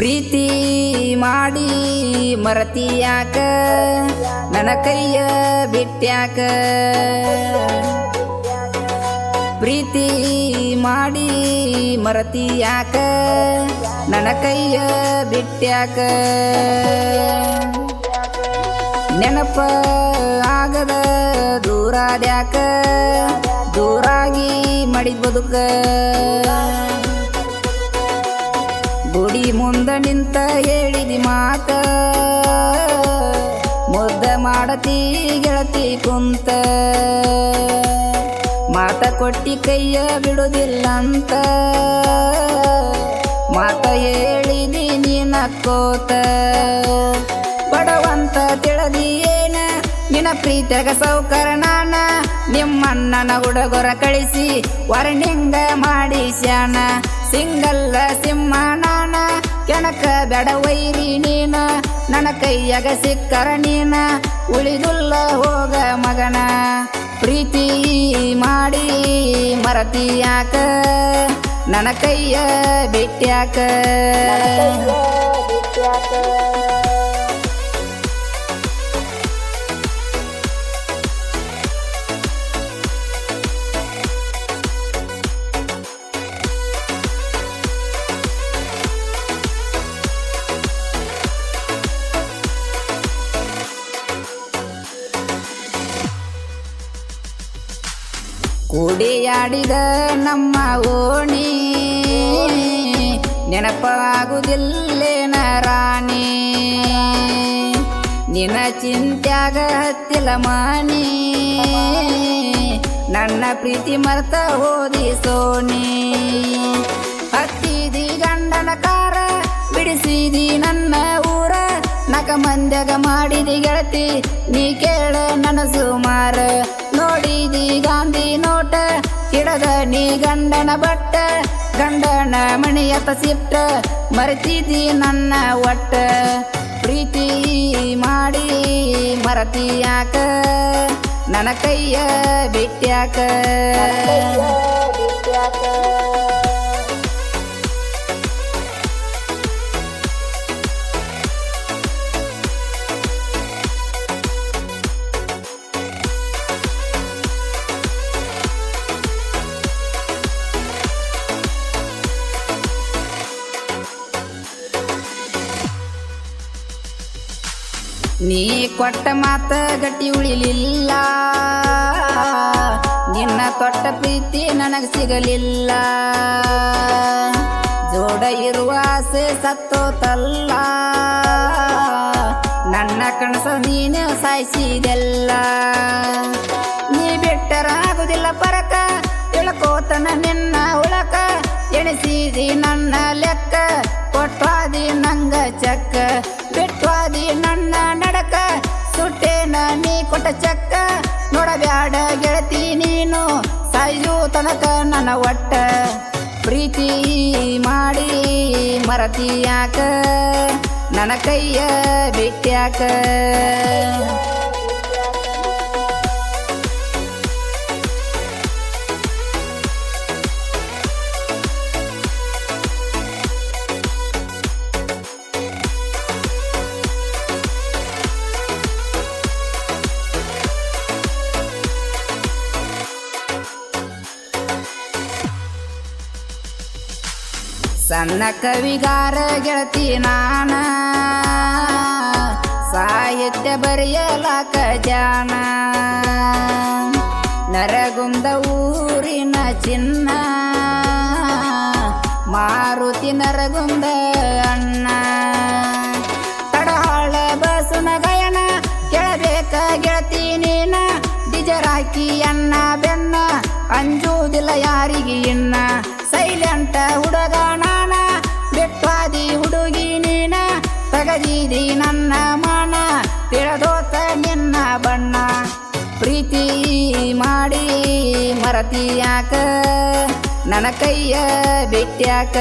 ಪ್ರೀತಿ ಮಾಡಿ ಮರತಿಯಾಕ, ನನ್ನ ಕೈಯ ಬಿಟ್ಟ್ಯಾಕ. ಪ್ರೀತಿ ಮಾಡಿ ಮರತಿಯಾಕ, ನನ್ನ ಕೈಯ ಬಿಟ್ಟ್ಯಾಕ. ನೆನಪ ಆಗದ ದೂರಾದ್ಯಾಕ, ದೂರಾಗಿ ಮಾಡಿದ್ ಬದುಕ ಗುಡಿ ಮುಂದ ನಿಂತ ಹೇಳಿದಿ ಮಾತ. ಮುದ್ದ ಮಾಡತಿ ಗೆಳತಿ ಕುಂತ. ಮಾತ ಕೊಟ್ಟಿ ಕೈಯ ಬಿಡುದಿಲ್ಲಂತ. ಮಾತ ಹೇಳಿದಿ ನೀನಕ್ಕೋತ ಬಡವಂತ ತಿಳದಿ ಏನ? ನಿನ್ನ ಪ್ರೀತಿಯಾಗ ಸೌಕರ ನಾನ. ನಿಮ್ಮಣ್ಣನ ಹುಡುಗರ ಕಳಿಸಿ ವರ್ಣಿಂಗ ಮಾಡಿ ಸ್ಯಾನ ಸಿಂಗಲ್ಲ ಸಿಂಹ ನಾನ ಕೆಣಕ ಬೆಡ ವೈರಿ ನೀನ ನನ್ನ ಕೈಯಾಗ ಸಿಕ್ಕರ ನೀನ ಉಳಿದುಲ್ಲ ಹೋಗ ಮಗನ. ಪ್ರೀತಿ ಮಾಡಿ ಮರತಿಯಾಕ ನನ್ನ ಕೈಯ ಬಿಟ್ಯಾಕ. ಕೂಡಿಯಾಡಿದ ನಮ್ಮ ಓಣಿ. ನೆನಪಾಗುವುದಿಲ್ಲೇನ ರಾಣಿ ನಿನ ಚಿಂತ್ಯಾಗ ಹತ್ತಿಲ ಮಾನಿ. ನನ್ನ ಪ್ರೀತಿ ಮರ್ತ ಹೋದಿ ಸೋನಿ ಹತ್ತಿದಿ ಗಂಡನ ಕಾರ, ಬಿಡಿಸಿದಿ ನನ್ನ ಊರ. ನಕ ಮಂದ್ಯಾಗ ಮಾಡಿದಿ ಗೆಳತಿ, ನೀ ಕೇಳ ನನ್ನ ಸುಮಾರ ನೋಡಿದಿ ಗಾಂಧಿ ನೋಟ ಹಿಡದ ನೀ ಗಂಡನ ಬಟ್ಟ ಗಂಡನ ಮಣಿಯತ ಸಿಟ್ಟ ಮರೆತಿದಿ ನನ್ನ ಒಟ್ಟ ಪ್ರೀತಿ ಮಾಡಿ ಮರತಿಯಾಕ ನನ್ನ ಕೈಯ ಬಿಟ್ಯಾಕ ನೀ ಕೊಟ್ಟ ಮಾತ ಗಟ್ಟಿ ಉಳಿಲಿಲ್ಲ. ನಿನ್ನ ತೊಟ್ಟ ಪ್ರೀತಿ ನನಗೆ ಸಿಗಲಿಲ್ಲ. ಜೋಡ ಇರುವ ಆಸೆ ಸತ್ತೋತಲ್ಲ. ನನ್ನ ಕಣಸ ನೀನು ಸಾಯಿಸಿದೆಲ್ಲ. ನೀ ಬಿಟ್ಟರಾಗುದಿಲ್ಲ ಪರಕ, ತಿಳ್ಕೋತನ ನಿನ್ನ ಉಳಕ. ಎಣಿಸಿದಿ ನನ್ನ ಲೆಕ್ಕ, ಕೊಟ್ಟಾದಿ ನಂಗ ಚಕ್ಕ. ಬಿಟ್ವಾದಿ ನನ್ನ ನಡಕ, ಸುಟ್ಟೇನ ನೀ ಕೊಟ್ಟ ಚಕ್ಕ. ನೋಡಬ್ಯಾಡ ಗೆಳತಿ ನೀನು ಸಾಯು ತನಕ ನನ್ನ ಒಟ್ಟ. ಪ್ರೀತಿ ಮಾಡಿ ಮರತಿಯಾಕ ನನ್ನ ಕೈಯ ಬಿಟ್ಯಾಕ ಸಣ್ಣ ಕವಿಗಾರ ಗೆಳತಿ ನಾನ. ಸಾಹಿತ್ಯ ಬರೆಯಲಾಕ ಜಾನ. ನರಗುಂದ ಊರಿನ ಚಿನ್ನ. ಮಾರುತಿ ನರಗುಂದ ಅಣ್ಣ. ತಡಹಾಳ ಬಸುನ ಗಯನ ಕೆಳಬೇಕ ಗೆಳತಿ ನೀನ. ಡಿಜರಾಕಿ ಅನ್ನ ಬೆನ್ನ ಅಂಜುವುದಿಲ್ಲ ಯಾರಿಗೆ ಇನ್ನ. ಸೈಲೆಂಟ ಹುಡುಗ ನಾನ ಬೆಟ್ಟಾದಿ ಹುಡುಗಿ ನೀನ ತಗದಿದಿ ನನ್ನ ಮಾನ, ತಿಳದೋತ ನಿನ್ನ ಬಣ್ಣ. ಪ್ರೀತಿ ಮಾಡಿ ಮರತಿಯಾಕ, ನನ್ನ ಕೈಯ ಬಿಟ್ಯಾಕ.